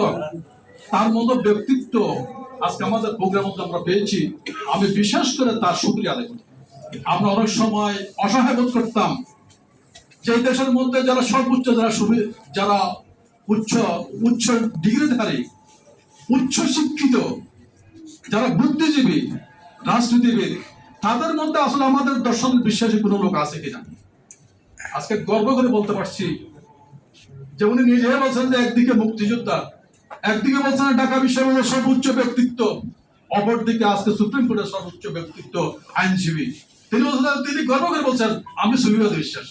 সমর্থক তার মতো ব্যক্তিত্ব আজকে আমাদের প্রোগ্রাম আমরা পেয়েছি। আমি বিশেষ করে তার সুক্রিয়া আদায় আমরা অনেক সময় অসহায় বোধ করতাম যে দেশের মধ্যে যারা সর্বোচ্চ, যারা যারা উচ্চ উচ্চ ডিগ্রিধারী, উচ্চ শিক্ষিত, যারা বুদ্ধিজীবী, রাজনীতিবিদ, তাদের মধ্যে আসলে আমাদের দর্শন বিশ্বাসী কোনো লোক আছে কিনা? আজকে গর্ব করে বলতে পারছি যে উনি নিজে বলছেন যে একদিকে মুক্তিযোদ্ধা একদিকে বলছেন ঢাকা বিশ্ববিদ্যালয়ের সর্বোচ্চ ব্যক্তিত্ব, অপরদিকে আজকে সুপ্রিম কোর্টের সর্বোচ্চ ব্যক্তিত্ব আইনজীবী। তিনি বলছেন তিনি গর্ব করে বলছেন, আমি সুবিবাদ বিশ্বাস।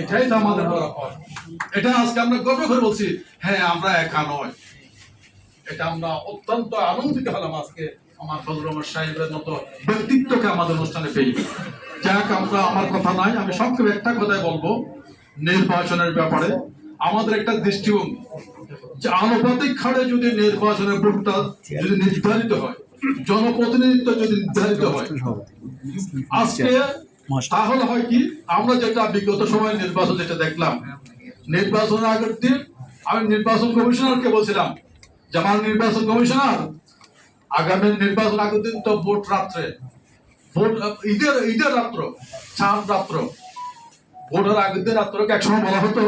এটাই তো আমাদের এটা আজকে আমরা গর্ব করে বলছি হ্যাঁ আমরা একা নয়। এটা আমরা অত্যন্ত আনন্দিত হলাম আজকে আমার রহমান সাহেবের মতো ব্যক্তিত্বকে আমাদের অনুষ্ঠানে পেয়ে। যাক, আমরা, আমার কথা নাই, আমি সংক্ষেপে একটা কথাই বলব। নির্বাচনের ব্যাপারে আমাদের একটা দৃষ্টিভঙ্গি। যে আনুপাতিক হারে যদি নির্বাচনের ভোটটা যদি নির্ধারিত হয়, জনপ্রতিনিধিত্ব যদি নির্ধারিত হয়, আজকে তাহলে হয় কি, আমরা যেটা বিগত সময় নির্বাচন যেটা দেখলাম, নির্বাচনের আগের দিন আমি নির্বাচন কমিশনারকে বলছিলাম যে আমার নির্বাচন কমিশনার, আগামী নির্বাচন আগের দিন তো ভোট রাত্রে, ভোট ঈদের ঈদের রাত্র, চাঁদ রাত্র, ভোটের আগের দিন রাত্রকে একসময় বলা হতো।